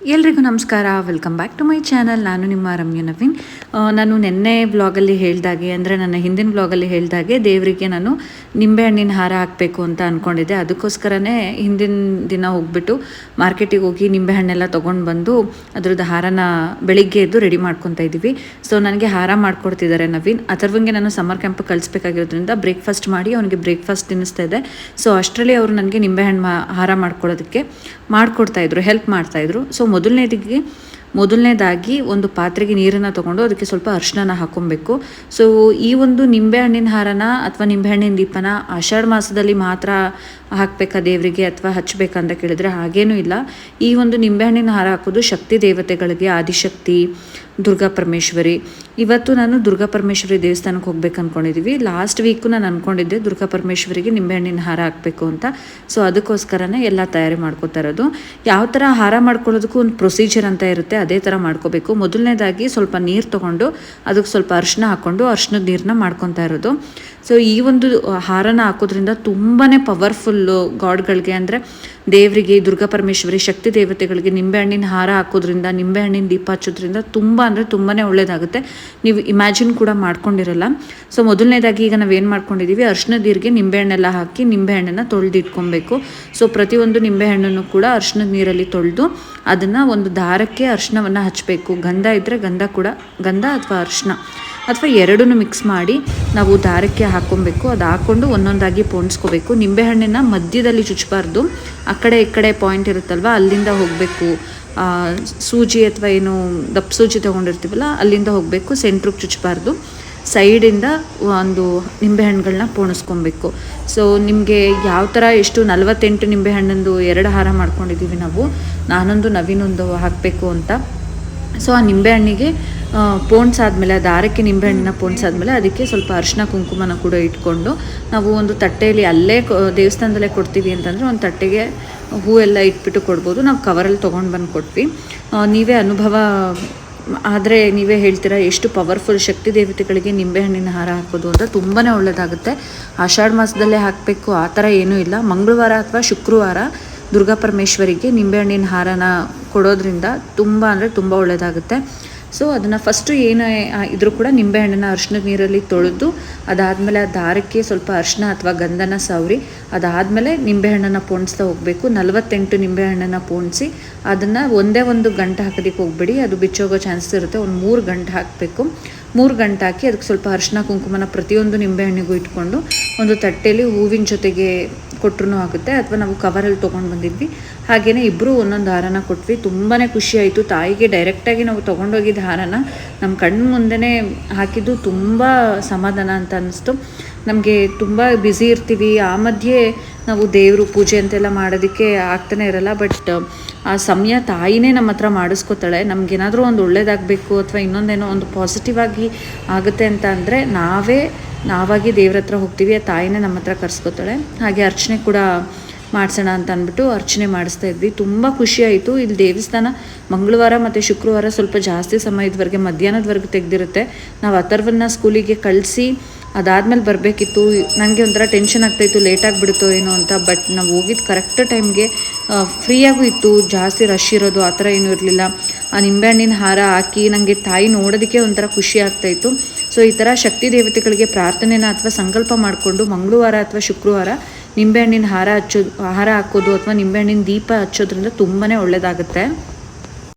ಎಲ್ರಿಗೂ ನಮಸ್ಕಾರ. Welcome back to my channel ನಾನು ನಿಮ್ಮ ರಮ್ಯ ನವೀನ್. ನಾನು ನಿನ್ನೆ ಬ್ಲಾಗಲ್ಲಿ ಹೇಳ್ದಾಗೆ, ಅಂದರೆ ನನ್ನ ಹಿಂದಿನ ಬ್ಲಾಗಲ್ಲಿ ಹೇಳ್ದಾಗೆ ದೇವರಿಗೆ ನಾನು ನಿಂಬೆಹಣ್ಣಿನ ಹಾರ ಹಾಕಬೇಕು ಅಂತ ಅಂದ್ಕೊಂಡಿದ್ದೆ ಅದಕ್ಕೋಸ್ಕರನೇ ಹಿಂದಿನ ದಿನ ಹೋಗ್ಬಿಟ್ಟು ಮಾರ್ಕೆಟಿಗೆ ಹೋಗಿ ನಿಂಬೆಹಣ್ಣೆಲ್ಲ ತೊಗೊಂಡು ಬಂದು ಅದ್ರದ್ದು ಹಾರನ ಬೆಳಿಗ್ಗೆ ಎದ್ದು ರೆಡಿ ಮಾಡ್ಕೊತಾ ಇದ್ದೀವಿ. ಸೊ ನನಗೆ ಹಾರ ಮಾಡ್ಕೊಡ್ತಿದ್ದಾರೆ ನವೀನ್. ಅಥರ್ವಂಗೆ ನಾನು ಸಮ್ಮರ್ ಕ್ಯಾಂಪ್ ಕಳಿಸ್ಬೇಕಾಗಿರೋದ್ರಿಂದ ಬ್ರೇಕ್ಫಾಸ್ಟ್ ಮಾಡಿ ಅವನಿಗೆ ಬ್ರೇಕ್ಫಾಸ್ಟ್ ತಿನ್ನಿಸ್ತಾ ಇದೆ ಸೊ ಅಷ್ಟರಲ್ಲಿ ಅವರು ನನಗೆ ನಿಂಬೆಹಣ್ಣು ಹಾರ ಮಾಡ್ಕೊಳ್ಳೋದಕ್ಕೆ ಮಾಡ್ಕೊಡ್ತಾಯಿದ್ರು ಹೆಲ್ಪ್ ಮಾಡ್ತಾಯಿದ್ರು ಸೊ ಮೊದಲನೇದಿಗೆ, ಮೊದಲನೇದಾಗಿ ಒಂದು ಪಾತ್ರೆಗೆ ನೀರನ್ನು ತೊಗೊಂಡು ಅದಕ್ಕೆ ಸ್ವಲ್ಪ ಅರಿಶಿನ ಹಾಕೊಬೇಕು ಸೊ ಈ ಒಂದು ನಿಂಬೆಹಣ್ಣಿನ ಹಾರನ ಅಥವಾ ನಿಂಬೆಹಣ್ಣಿನ ದೀಪನ ಆಷಾಢ ಮಾಸದಲ್ಲಿ ಮಾತ್ರ ಹಾಕಬೇಕಾ ದೇವರಿಗೆ ಅಥವಾ ಹಚ್ಚಬೇಕಂತ ಕೇಳಿದ್ರೆ ಹಾಗೇನೂ ಇಲ್ಲ. ಈ ಒಂದು ನಿಂಬೆಹಣ್ಣಿನ ಹಾರ ಹಾಕೋದು ಶಕ್ತಿ ದೇವತೆಗಳಿಗೆ ಆದಿಶಕ್ತಿ, ದುರ್ಗಾ ಪರಮೇಶ್ವರಿ. ಇವತ್ತು ನಾನು ದುರ್ಗಾ ಪರಮೇಶ್ವರಿ ದೇವಸ್ಥಾನಕ್ಕೆ ಹೋಗ್ಬೇಕು ಅನ್ಕೊಂಡಿದ್ದೀವಿ ಲಾಸ್ಟ್ ವೀಕು ನಾನು ಅನ್ಕೊಂಡಿದ್ದೆ ದುರ್ಗಾ ಪರಮೇಶ್ವರಿಗೆ ನಿಂಬೆಹಣ್ಣಿನ ಹಾರ ಹಾಕಬೇಕು ಅಂತ. ಸೊ ಅದಕ್ಕೋಸ್ಕರನೇ ಎಲ್ಲ ತಯಾರಿ ಮಾಡ್ಕೋತಾ ಇರೋದು. ಯಾವ ಥರ ಹಾರ ಮಾಡ್ಕೊಳ್ಳೋದಕ್ಕೂ ಒಂದು ಪ್ರೊಸೀಜರ್ ಅಂತ ಇರುತ್ತೆ. ಅದೇ ಥರ ಮಾಡ್ಕೋಬೇಕು. ಮೊದಲನೇದಾಗಿ ಸ್ವಲ್ಪ ನೀರು ತೊಗೊಂಡು ಅದಕ್ಕೆ ಸ್ವಲ್ಪ ಅರ್ಶಿನ ಹಾಕ್ಕೊಂಡು ಅರ್ಶಿನದ ನೀರನ್ನ ಮಾಡ್ಕೊತಾ ಇರೋದು. ಸೊ ಈ ಒಂದು ಹಾರನ ಹಾಕೋದ್ರಿಂದ ತುಂಬಾ ಪವರ್ಫುಲ್ಲು ಗಾಡ್ಗಳಿಗೆ ಅಂದರೆ ದೇವರಿಗೆ, ದುರ್ಗಾ ಪರಮೇಶ್ವರಿ ಶಕ್ತಿ ದೇವತೆಗಳಿಗೆ ನಿಂಬೆಹಣ್ಣಿನ ಹಾರ ಹಾಕೋದ್ರಿಂದ ನಿಂಬೆಹಣ್ಣಿನ ದೀಪ ಹಚ್ಚೋದ್ರಿಂದ ತುಂಬ ಅಂದರೆ ತುಂಬಾ ಒಳ್ಳೆಯದಾಗುತ್ತೆ ನೀವು ಇಮ್ಯಾಜಿನ್ ಕೂಡ ಮಾಡ್ಕೊಂಡಿರಲ್ಲ. ಸೊ ಮೊದಲನೇದಾಗಿ ಈಗ ನಾವೇನು ಮಾಡ್ಕೊಂಡಿದ್ದೀವಿ ಅರ್ಶಿನ ನೀರಿಗೆ ನಿಂಬೆಹಣ್ಣೆಲ್ಲ ಹಾಕಿ ನಿಂಬೆಹಣ್ಣನ್ನು ತೊಳೆದು ಇಟ್ಕೊಬೇಕು. ಸೊ ಪ್ರತಿಯೊಂದು ನಿಂಬೆಹಣ್ಣನ್ನು ಕೂಡ ಅರ್ಶಿನದ ನೀರಲ್ಲಿ ತೊಳೆದು ಅದನ್ನು ಒಂದು ದಾರಕ್ಕೆ ಅರ್ಶಿನವನ್ನು ಹಚ್ಚಬೇಕು ಗಂಧ ಇದ್ದರೆ ಗಂಧ ಕೂಡ, ಗಂಧ ಅಥವಾ ಅರ್ಶಿನ. ಅಥವಾ ಎರಡನ್ನೂ ಮಿಕ್ಸ್ ಮಾಡಿ ನಾವು ದಾರಕ್ಕೆ ಹಾಕ್ಕೊಬೇಕು ಅದು ಹಾಕ್ಕೊಂಡು ಒಂದೊಂದಾಗಿ ಪೋಣಿಸ್ಕೋಬೇಕು. ನಿಂಬೆಹಣ್ಣನ್ನು ಮಧ್ಯದಲ್ಲಿ ಚುಚ್ಚಬಾರ್ದು ಆ ಕಡೆ ಈ ಕಡೆ ಪಾಯಿಂಟ್ ಇರುತ್ತಲ್ವ? ಅಲ್ಲಿಂದ ಹೋಗಬೇಕು. ಸೂಜಿ ಅಥವಾ ಏನು ದಪ್ಪ ಸೂಜಿ ತೊಗೊಂಡಿರ್ತೀವಲ್ಲ, ಅಲ್ಲಿಂದ ಹೋಗಬೇಕು. ಸೆಂಟ್ರಿಗೆ ಚುಚ್ಚಬಾರ್ದು ಸೈಡಿಂದ ಒಂದು ನಿಂಬೆಹಣ್ಣುಗಳನ್ನ ಪೋಣಿಸ್ಕೊಬೇಕು. ಸೊ ನಿಮಗೆ ಯಾವ ಥರ ಎಷ್ಟು ನಲವತ್ತೆಂಟು ನಿಂಬೆಹಣ್ಣಂದು ಎರಡು ಹಾರ ಮಾಡ್ಕೊಂಡಿದ್ದೀವಿ ನಾವು, ನಾನೊಂದು ನವೀನೊಂದು ಹಾಕಬೇಕು ಅಂತ. ಸೊ ಆ ನಿಂಬೆಹಣ್ಣಿಗೆ ಪೋಣಿಸಾದ್ಮೇಲೆ ಆ ದಾರಕ್ಕೆ ನಿಂಬೆಹಣ್ಣಿನ ಪೋಣಿಸಾದ್ಮೇಲೆ ಅದಕ್ಕೆ ಸ್ವಲ್ಪ ಅರಿಶಿನ ಕುಂಕುಮನ ಕೂಡ ಇಟ್ಕೊಂಡು ನಾವು ಒಂದು ತಟ್ಟೆಯಲ್ಲಿ ಅಲ್ಲೇ ದೇವಸ್ಥಾನದಲ್ಲೇ ಕೊಡ್ತೀವಿ ಅಂತಂದರೆ ಒಂದು ತಟ್ಟೆಗೆ ಎಲ್ಲ ಇಟ್ಬಿಟ್ಟು ಕೊಡ್ಬೋದು. ನಾವು ಕವರಲ್ಲಿ ತೊಗೊಂಡು ಬಂದು ಕೊಟ್ವಿ. ನೀವೇ ಅನುಭವ, ಆದರೆ ನೀವೇ ಹೇಳ್ತೀರಾ ಎಷ್ಟು ಪವರ್ಫುಲ್ ಶಕ್ತಿ ದೇವತೆಗಳಿಗೆ ನಿಂಬೆಹಣ್ಣಿನ ಹಾರ ಹಾಕೋದು ಅಂತ ತುಂಬಾ ಒಳ್ಳೆಯದಾಗುತ್ತೆ ಆಷಾಢ ಮಾಸದಲ್ಲೇ ಹಾಕಬೇಕು, ಆ ಥರ ಏನೂ ಇಲ್ಲ. ಮಂಗಳವಾರ ಅಥವಾ ಶುಕ್ರವಾರ ದುರ್ಗಾ ಪರಮೇಶ್ವರಿಗೆ ನಿಂಬೆಹಣ್ಣಿನ ಹಾರನ ಕೊಡೋದ್ರಿಂದ ತುಂಬ ಅಂದರೆ ತುಂಬ ಒಳ್ಳೆಯದಾಗುತ್ತೆ ಸೊ ಅದನ್ನು ಫಸ್ಟು ಏನೇ ಇದ್ರೂ ಕೂಡ ನಿಂಬೆಹಣ್ಣನ್ನ ಅರಿಶಿನದ ನೀರಲ್ಲಿ ತೊಳೆದು, ಅದಾದಮೇಲೆ ಆ ದಾರಕ್ಕೆ ಸ್ವಲ್ಪ ಅರಿಶಿನ ಅಥವಾ ಗಂಧನ ಸವರಿ, ಅದಾದಮೇಲೆ ನಿಂಬೆಹಣ್ಣನ್ನು ಪೋಣಿಸ್ತಾ ಹೋಗಬೇಕು. ನಲವತ್ತೆಂಟು ನಿಂಬೆಹಣ್ಣನ್ನು ಪೋಣಿಸಿ, ಅದನ್ನು ಒಂದೇ ಒಂದು ಗಂಟೆ ಹಾಕೋದಕ್ಕೆ ಹೋಗಬೇಡಿ. ಅದು ಬಿಚ್ಚೋಗೋ ಚಾನ್ಸಸ್ ಇರುತ್ತೆ. ಒಂದು ಮೂರು ಗಂಟೆ ಹಾಕಬೇಕು. ಮೂರು ಗಂಟೆ ಹಾಕಿ ಅದಕ್ಕೆ ಸ್ವಲ್ಪ ಅರಿಶಿನ ಕುಂಕುಮನ ಪ್ರತಿಯೊಂದು ನಿಂಬೆಹಣ್ಣಿಗೂ ಇಟ್ಕೊಂಡು, ಒಂದು ತಟ್ಟೆಯಲ್ಲಿ ಹೂವಿನ ಜೊತೆಗೆ ಕೊಟ್ಟರು ಆಗುತ್ತೆ ಅಥವಾ ನಾವು ಕವರಲ್ಲಿ ತೊಗೊಂಡು ಬಂದಿದ್ವಿ. ಹಾಗೆಯೇ ಇಬ್ಬರು ಒಂದೊಂದು ಹಾರನ ಕೊಟ್ವಿ. ತುಂಬಾ ಖುಷಿ ಆಯಿತು ತಾಯಿಗೆ ಡೈರೆಕ್ಟಾಗಿ ನಾವು ತೊಗೊಂಡೋಗಿದ್ದ ಹಾರನ ನಮ್ಮ ಕಣ್ಣು ಮುಂದೆನೇ ಹಾಕಿದ್ದು ತುಂಬ ಸಮಾಧಾನ ಅಂತ ಅನ್ನಿಸ್ತು ನಮಗೆ ತುಂಬ ಬ್ಯುಸಿ ಇರ್ತೀವಿ. ಆ ಮಧ್ಯೆ ನಾವು ದೇವರು ಪೂಜೆ ಅಂತೆಲ್ಲ ಮಾಡೋದಕ್ಕೆ ಆಗ್ತಾನೆ ಇರಲ್ಲ. ಬಟ್ ಆ ಸಮಯ ತಾಯಿನೇ ನಮ್ಮ ಹತ್ರ ಮಾಡಿಸ್ಕೊತಾಳೆ. ನಮಗೇನಾದರೂ ಒಂದು ಒಳ್ಳೇದಾಗಬೇಕು ಅಥವಾ ಇನ್ನೊಂದೇನೋ ಒಂದು ಪಾಸಿಟಿವ್ ಆಗಿ ಆಗುತ್ತೆ ಅಂತ ಅಂದರೆ ನಾವೇ ನಾವಾಗಿ ದೇವ್ರ ಹತ್ರ ಹೋಗ್ತೀವಿ, ಆ ತಾಯಿನೇ ನಮ್ಮ ಹತ್ರ ಕರ್ಸ್ಕೊತಾಳೆ. ಹಾಗೆ ಅರ್ಚನೆ ಕೂಡ ಮಾಡಿಸೋಣ ಅಂತ ಅಂದ್ಬಿಟ್ಟು ಅರ್ಚನೆ ಮಾಡಿಸ್ತಾ ಇದ್ವಿ. ತುಂಬ ಖುಷಿ ಆಯಿತು. ಇಲ್ಲಿ ದೇವಸ್ಥಾನ ಮಂಗಳವಾರ ಮತ್ತು ಶುಕ್ರವಾರ ಸ್ವಲ್ಪ ಜಾಸ್ತಿ ಸಮಯದವರೆಗೆ ಮಧ್ಯಾಹ್ನದವರೆಗೆ ತೆಗೆದಿರುತ್ತೆ. ನಾವು ಅಥರ್ವನ್ನ ಸ್ಕೂಲಿಗೆ ಕಳಿಸಿ ಅದಾದಮೇಲೆ ಬರಬೇಕಿತ್ತು. ನನಗೆ ಒಂಥರ ಟೆನ್ಷನ್ ಆಗ್ತಾಯಿತ್ತು ಲೇಟ್ ಆಗಿಬಿಡುತ್ತೋ ಏನೋ ಅಂತ. ಬಟ್ ನಾವು ಹೋಗಿದ್ದು ಕರೆಕ್ಟ್ ಟೈಮ್ಗೆ ಫ್ರೀಯಾಗೂ ಇತ್ತು. ಜಾಸ್ತಿ ರಶ್ ಇರೋದು ಆ ಥರ ಏನೂ ಇರಲಿಲ್ಲ. ಆ ನಿಂಬೆಹಣ್ಣಿನ ಹಾರ ಹಾಕಿ ನನಗೆ ತಾಯಿ ನೋಡೋದಕ್ಕೆ ಒಂಥರ ಖುಷಿ ಆಗ್ತಾಯಿತ್ತು. ಸೊ ಈ ಥರ ಶಕ್ತಿ ದೇವತೆಗಳಿಗೆ ಪ್ರಾರ್ಥನೆನ ಅಥವಾ ಸಂಕಲ್ಪ ಮಾಡಿಕೊಂಡು ಮಂಗಳವಾರ ಅಥವಾ ಶುಕ್ರವಾರ ನಿಂಬೆಹಣ್ಣಿನ ಹಾರ ಹಚ್ಚೋದು ಹಾರ ಹಾಕೋದು ಅಥವಾ ನಿಂಬೆಹಣ್ಣಿನ ದೀಪ ಹಚ್ಚೋದ್ರಿಂದ ತುಂಬಾ ಒಳ್ಳೆಯದಾಗುತ್ತೆ